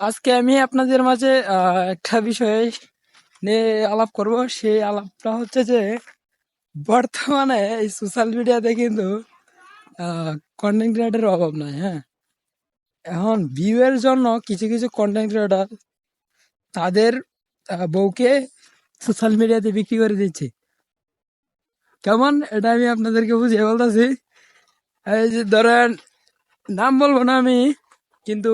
আজকে আমি আপনাদের মাঝে একটা বিষয় নিয়ে আলাপ করব। সেই আলাপটা হচ্ছে যে, বর্তমানে এই সোশ্যাল মিডিয়াতে কিন্তু কন্টেন্ট ক্রিয়েটারের অভাব নাই হ্যাঁ? এখন ভিউয়ের জন্য কিছু কিছু কন্টেন্ট ক্রিয়েটার তাদের বউকে সোশ্যাল মিডিয়াতে বিক্রি করে দিচ্ছে। কেমন? এটা আমি আপনাদেরকে বুঝিয়ে বলতেছি। এই যে ধরেন, নাম বলব না আমি, কিন্তু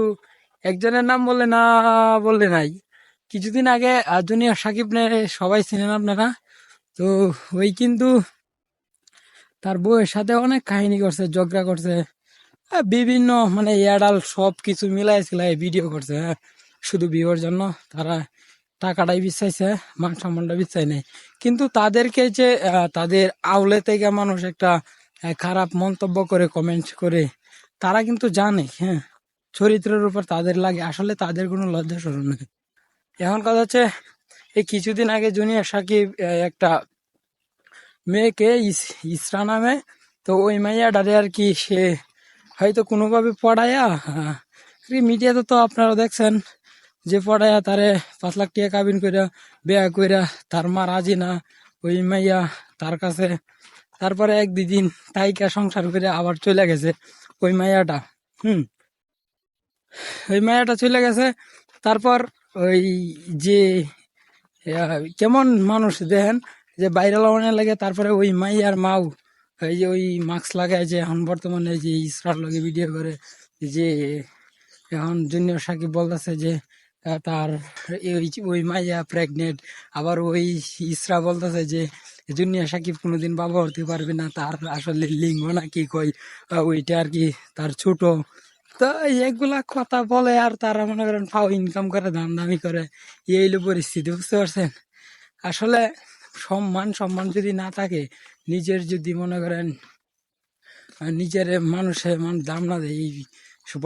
একজনের নাম বললে না বললে নাই। কিছুদিন আগে জুনিয়র সাকিব নে সবাই চিনেন আপনারা? তো ওই কিন্তু তার বউয়ের সাথে অনেক কাহিনী করছে, ঝগড়া করছে। বিভিন্ন মানে এডাল সব কিছু মিলাই ছিলাই ভিডিও করছে। হ্যাঁ শুধু বিয়ের জন্য তারা টাকাটাই বিচাইছে, মান সম্মানটা বিচাই নেই। কিন্তু তাদেরকে যে তাদের আউলে থেকে মানুষ একটা খারাপ মন্তব্য করে কমেন্ট করে, তারা কিন্তু জানে হ্যাঁ। চরিত্রের উপর তাদের লাগে। আসলে তাদের কোনো লজ্জা সরম নেই। এখন কথা হচ্ছে, এই কিছুদিন আগে জুনিয়র সাকিব একটা মেয়েকে ইসরা নামে, তো ওই মাইয়াটারে আর কি সে হয়তো কোনোভাবে পড়ায়া মিডিয়াতে তো আপনারা দেখছেন যে পড়ায়া তারে পাঁচ লাখ টাকা কাবিন কইরা বেয়া কইরা তার মা রাজি না, ওই মাইয়া তার কাছে, তারপরে এক দুদিন তাইকা সংসার করে আবার চলে গেছে ওই মাইয়াটা। হুম। ওই মাইয়াটা চলে গেছে। তারপর ওই যে কেমন মানুষ দেখেন, যে বাইরে লাগানো লাগে তারপরে ওই মাইয়ার মাও, এই যে ওই মাস্ক লাগায় যে এখন বর্তমানে যে ইসরার লগে ভিডিও করে, যে এখন জুনিয়র সাকিব বলতেছে যে তার ওই ওই মাইয়া প্রেগনেন্ট আবার ওই ইসরা বলতেছে যে, জুনিয়র সাকিব কোনোদিন বাবা হতে পারবে না, তার আসলে লিঙ্গ না কি কই ওইটা আর কি তার ছোট তো এগুলা কথা বলে আর তারা মনে করেন ফাও ইনকাম করে দাম দামি করে। এই হইল পরিস্থিতি, বুঝতে পারছেন? আসলে সম্মান সম্মান যদি না থাকে, নিজের যদি মনে করেন নিজের মানুষের মান দাম না দেয়, এই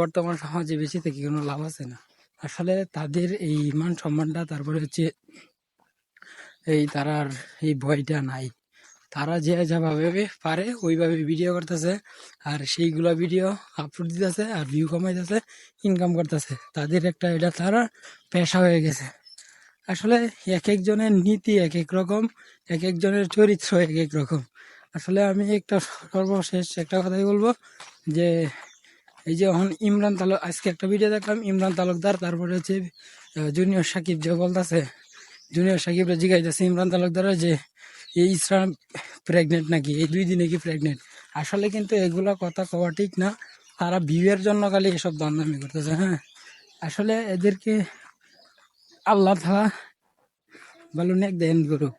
বর্তমান সমাজে বেশি থেকে কোনো লাভ আছে না। আসলে তাদের এই মান সম্মানটা, তারপরে হচ্ছে এই তারার এই ভয়টা নাই। তারা যে যেভাবে পারে, ওইভাবে ভিডিও করতেছে। আর সেইগুলা ভিডিও আপলোড দিতেছে আর ভিউ কমাইতেছে ইনকাম করতেছে। তাদের একটা এটা তারা পেশা হয়ে গেছে। আসলে এক একজনের নীতি এক এক রকম, এক একজনের চরিত্র এক এক রকম। আসলে আমি একটা সর্বশেষ একটা কথাই বলব যে, এই যে এখন ইমরান তালুক, আজকে একটা ভিডিও দেখলাম, ইমরান তালুকদার, তারপরে হচ্ছে জুনিয়র সাকিব যে বলতেছে, জুনিয়র সাকিবরা জিগাইতেছে ইমরান তালুকদারের যে এই ইসরা প্রেগনেন্ট নাকি? এই দুই দিনে কি প্রেগনেন্ট আসলে কিন্তু এগুলো কথা কওয়া ঠিক না। তারা ভিউয়ের জন্য খালি এসব দমদামি করতেছে হ্যাঁ? আসলে এদেরকে আল্লাহ তালা বলুন এক দেন করুক।